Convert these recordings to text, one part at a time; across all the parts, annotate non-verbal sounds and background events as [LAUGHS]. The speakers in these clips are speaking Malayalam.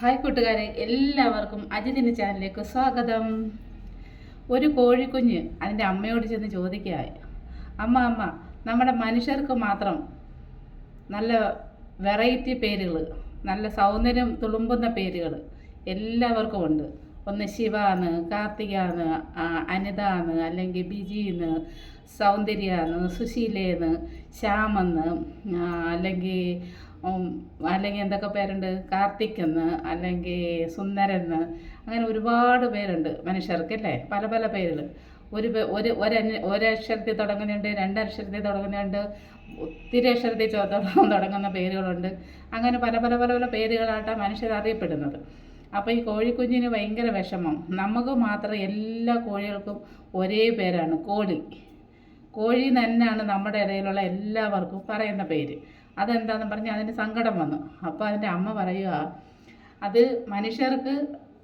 ഹായ് കൂട്ടുകാരെ എല്ലാവർക്കും അജിതിന്റെ ചാനലിലേക്ക് സ്വാഗതം. ഒരു കോഴിക്കുഞ്ഞ് അതിന്റെ അമ്മയോട് ചെന്ന് ചോദിക്കുകയായി. അമ്മ അമ്മ നമ്മുടെ മനുഷ്യർക്ക് മാത്രം നല്ല വെറൈറ്റി പേരുകൾ നല്ല സൗന്ദര്യം തുളുമ്പുന്ന പേരുകൾ എല്ലാവർക്കും ഉണ്ട്. ഒന്ന് ശിവാന്ന് കാർത്തികാന്ന് അനിതാന്ന് അല്ലെങ്കിൽ ബിജിന്ന് സൗന്ദര്യാന്ന് സുശീലേന്ന് ശ്യാമെന്ന് അല്ലെങ്കിൽ അല്ലെങ്കിൽ എന്തൊക്കെ പേരുണ്ട്? കാർത്തിക് അല്ലെങ്കിൽ സുന്ദരന്ന് അങ്ങനെ ഒരുപാട് പേരുണ്ട് മനുഷ്യർക്ക് അല്ലേ? പല പല പേരുകൾ. ഒരു ഒരു ഒരക്ഷരത്തിൽ തുടങ്ങുന്നുണ്ട് രണ്ടക്ഷരത്തിൽ തുടങ്ങുന്നുണ്ട് ഒത്തിരി അക്ഷരത്തിൽ തുടങ്ങുന്ന പേരുകളുണ്ട്. അങ്ങനെ പല പല പല പല പേരുകളായിട്ടാണ് മനുഷ്യർ അറിയപ്പെടുന്നത് അപ്പോൾ ഈ കോഴിക്കുഞ്ഞിന് ഭയങ്കര വിഷമം. നമുക്ക് മാത്രം എല്ലാ കോഴികൾക്കും ഒരേ പേരാണ് കോഴി. കോഴി തന്നെയാണ് നമ്മുടെ ഇടയിലുള്ള എല്ലാവർക്കും പറയുന്ന പേര്. അതെന്താണെന്ന് പറഞ്ഞ് അതിന് സങ്കടം വന്നു. അപ്പോൾ അതിന്റെ അമ്മ പറയുക അത് മനുഷ്യർക്ക്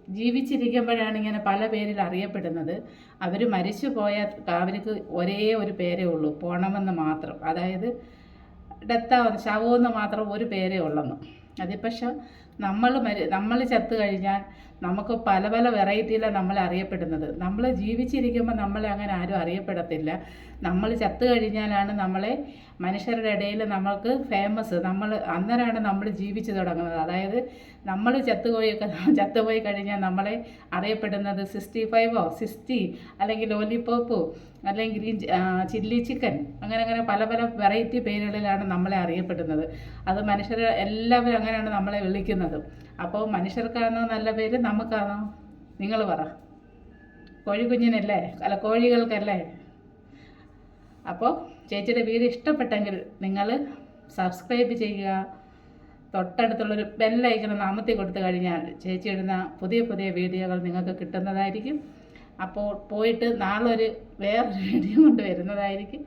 ജീവിച്ചിരിക്കുമ്പോഴാണ് ഇങ്ങനെ പല പേരിൽ അറിയപ്പെടുന്നത്. അവർ മരിച്ചു പോയാൽ അവർക്ക് ഒരേ ഒരു പേരേ ഉള്ളൂ പോണമെന്ന് മാത്രം. അതായത് ഡെത്താവുന്ന ശവമെന്ന് മാത്രം ഒരു പേരേ ഉള്ളെന്ന്. അതിപ്പക്ഷെ നമ്മൾ മരി നമ്മൾ ചത്തു കഴിഞ്ഞാൽ നമുക്ക് പല പല വെറൈറ്റിയിലാണ് നമ്മൾ അറിയപ്പെടുന്നത്. നമ്മൾ ജീവിച്ചിരിക്കുമ്പോൾ നമ്മളെ അങ്ങനെ ആരും അറിയപ്പെടത്തില്ല. നമ്മൾ ചത്തു കഴിഞ്ഞാലാണ് നമ്മളെ മനുഷ്യരുടെ ഇടയിൽ നമ്മൾക്ക് ഫേമസ് നമ്മൾ അന്നേരമാണ് നമ്മൾ ജീവിച്ചു തുടങ്ങുന്നത്. അതായത് നമ്മൾ ചത്തുപോയി [LAUGHS] ചത്തുപോയി കഴിഞ്ഞാൽ നമ്മളെ അറിയപ്പെടുന്നത് സിക്സ്റ്റി ഫൈവോ സിക്സ്റ്റി അല്ലെങ്കിൽ ലോലിപോപ്പോ അല്ലെങ്കിൽ ഗ്രീൻ ചില്ലി ചിക്കൻ അങ്ങനെ അങ്ങനെ പല പല വെറൈറ്റി പേരുകളിലാണ് നമ്മളെ അറിയപ്പെടുന്നത്. അത് മനുഷ്യർ എല്ലാവരും അങ്ങനെയാണ് നമ്മളെ വിളിക്കുന്നത്. അപ്പോൾ മനുഷ്യർക്കാണോ നല്ല പേര് നമുക്കാണോ. നിങ്ങൾ പറ. കോഴിക്കുഞ്ഞിനല്ലേ? അല്ല കോഴികൾക്കല്ലേ? അപ്പോൾ ചേച്ചിയുടെ വീട് ഇഷ്ടപ്പെട്ടെങ്കിൽ നിങ്ങൾ സബ്സ്ക്രൈബ് ചെയ്യുക. തൊട്ടടുത്തുള്ളൊരു ബെല്ലൈക്കൺ അമർത്തി കൊടുത്തു കഴിഞ്ഞാൽ ചേച്ചി ഇടുന്ന പുതിയ പുതിയ വീഡിയോകൾ നിങ്ങൾക്ക് കിട്ടുന്നതായിരിക്കും. അപ്പോൾ പോയിട്ട് നാളെ ഒരു വേറൊരു [LAUGHS] വീഡിയോ കൊണ്ട് വരുന്നതായിരിക്കും.